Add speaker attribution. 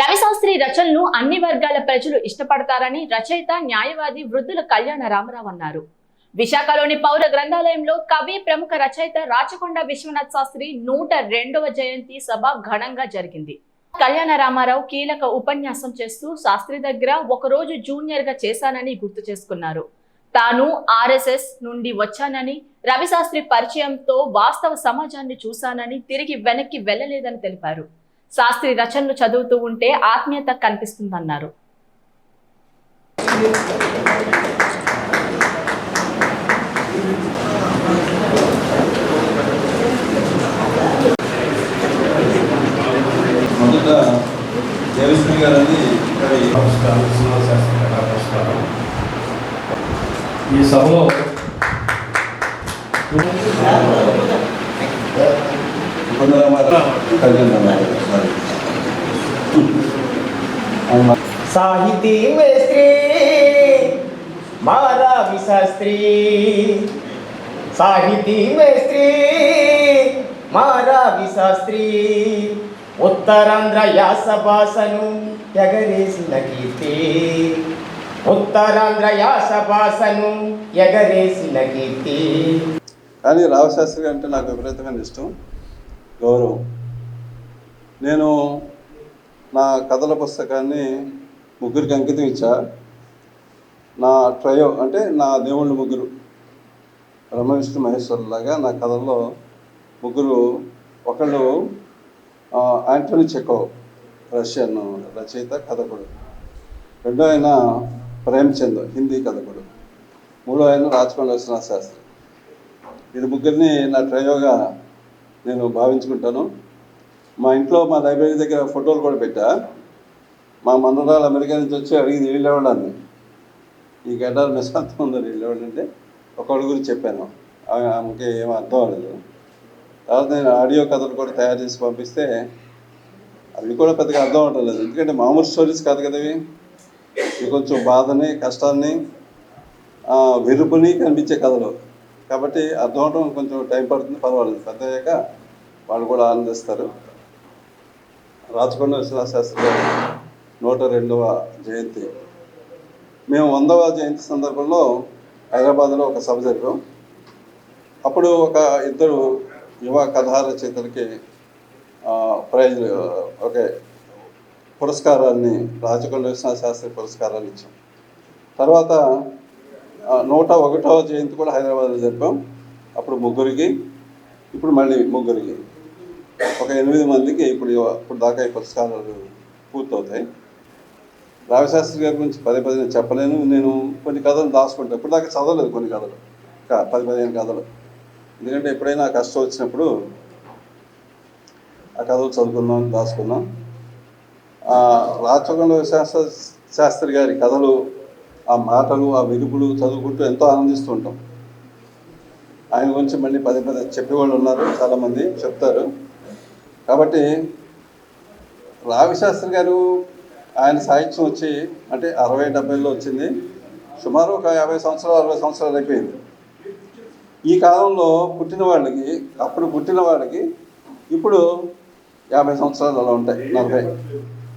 Speaker 1: రవిశాస్త్రి రచనలు అన్ని వర్గాల ప్రజలు ఇష్టపడతారని రచయిత న్యాయవాది వృద్ధుల కళ్యాణ రామరావు అన్నారు. విశాఖలోని పౌర గ్రంథాలయంలో కవి ప్రముఖ రచయిత రాచకొండ విశ్వనాథ్ శాస్త్రి నూట రెండవ జయంతి సభ ఘనంగా జరిగింది. కళ్యాణ రామారావు కీలక ఉపన్యాసం చేస్తూ శాస్త్రి దగ్గర ఒకరోజు జూనియర్గా చేశానని గుర్తు చేసుకున్నారు. తాను ఆర్ఎస్ఎస్ నుండి వచ్చానని రవిశాస్త్రి పరిచయంతో వాస్తవ సమాజాన్ని చూశానని తిరిగి వెనక్కి వెళ్ళలేదని తెలిపారు. శాస్త్రి రచనలు చదువుతూ ఉంటే ఆత్మీయత కనిపిస్తుందన్నారు.
Speaker 2: మొదట దేవశ్రీ గారు అని ఇక్కడ
Speaker 3: నమస్కారం శాస్త్రి నమస్కారం. ఈ సభలో
Speaker 2: కొందరామారావు కళ్యాణ్ రామారావు సారీ. ఆయన
Speaker 4: साहिती में स्त्री मारा विशास्त्री సాహితీ మేస్త్రి మారా విశాస్త్రి ఉత్తరాంధ్ర యాస భాషను ఎగరేసిన కీర్తి ఉత్తరాంధ్ర యాస భాషను ఎగరేసిన కీర్తి
Speaker 2: కానీ రావశాస్త్రి గారు అంటే నాకు విపరీతమైన ఇష్టం గౌరవం. నేను నా కథల పుస్తకాన్ని ముగ్గురికి అంకితం ఇచ్చా. నా ట్రయో అంటే నా దేవుళ్ళు ముగ్గురు. బ్రహ్మ విష్ణు మహేశ్వరులాగా నా కథల్లో ముగ్గురు ఒకళ్ళు ఆ, యాంటోనీ రష్యన్ రచయిత కథకుడు. రెండో ఆయన ప్రేమ్చంద్ హిందీ కథకుడు. మూడో ఆయన రాజకొండ శాస్త్రి. ఇది ముగ్గురిని నా ట్రయోగా నేను భావించుకుంటాను. మా ఇంట్లో మా లైబ్రరీ దగ్గర ఫోటోలు కూడా పెట్టా. మా మనరాలు అమెరికా నుంచి వచ్చి అడిగింది వీళ్ళెవడాన్ని ఈ గడ్డాలు మెసాంతం ఉందని వీళ్ళెవడంటే ఒకళ్ళ గురించి చెప్పాను. ఆమె- ఆమెకి ఏమో అర్థం అవ్వలేదు. తర్వాత నేను ఆడియో కథలు కూడా తయారు చేసి పంపిస్తే అవి కూడా పెద్దగా అర్థం అవటం లేదు. ఎందుకంటే మామూలు స్టోరీస్ కాదు కదా ఇవి కొంచెం బాధని కష్టాన్ని ఆ, వెరుపుని కనిపించే కథలు. కాబట్టి అర్థం అవడం కొంచెం టైం పడుతుంది పర్వాలేదు. పెద్ద అయ్యాక వాళ్ళు కూడా ఆనందిస్తారు. రాచకొండ విశ్వనాథ శాస్త్రి నూట రెండవ జయంతి. మేము వందవ జయంతి సందర్భంలో హైదరాబాద్లో ఒక సభ జరిపాం. అప్పుడు ఒక ఇద్దరు యువ కథా రచయితలకి ప్రైజ్ ఓకే పురస్కారాన్ని రాచకొండ విశ్వనాథ శాస్త్రి పురస్కారాన్ని ఇచ్చాం. తర్వాత నూట ఒకటవ జయంతి కూడా హైదరాబాద్లో జరిపాం. అప్పుడు ముగ్గురికి ఇప్పుడు మళ్ళీ ముగ్గురికి. ఒక ఎనిమిది మందికి ఇప్పుడు ఇప్పుడు దాకా ఈ పురస్కారాలు పూర్తవుతాయి. రావిశాస్త్రి గారి గురించి పదే పదే నేను చెప్పలేను. నేను కొన్ని కథలు దాచుకుంటాను ఇప్పుడు దాకా చదవలేదు కొన్ని కథలు. పది పదిహేను కథలు. ఎందుకంటే ఎప్పుడైనా కష్టం వచ్చినప్పుడు ఆ కథలు చదువుకుందాం దాచుకుందాం. రాచకొండ శాస్త్ర శాస్త్రి గారి కథలు ఆ మాటలు ఆ వెలుపులు చదువుకుంటూ ఎంతో ఆనందిస్తూ ఉంటాం ఆయన గురించి మళ్ళీ పదే పదే చెప్పేవాళ్ళు ఉన్నారు చాలామంది చెప్తారు. కాబట్టి రావిశాస్త్రి గారు ఆయన సాహిత్యం వచ్చి అంటే అరవై డెబ్బైలో వచ్చింది. సుమారు ఒక యాభై సంవత్సరాలు అరవై సంవత్సరాలు అయిపోయింది. ఈ కాలంలో పుట్టిన వాళ్ళకి అప్పుడు పుట్టిన వాళ్ళకి ఇప్పుడు యాభై సంవత్సరాలు అలా ఉంటాయి నలభై.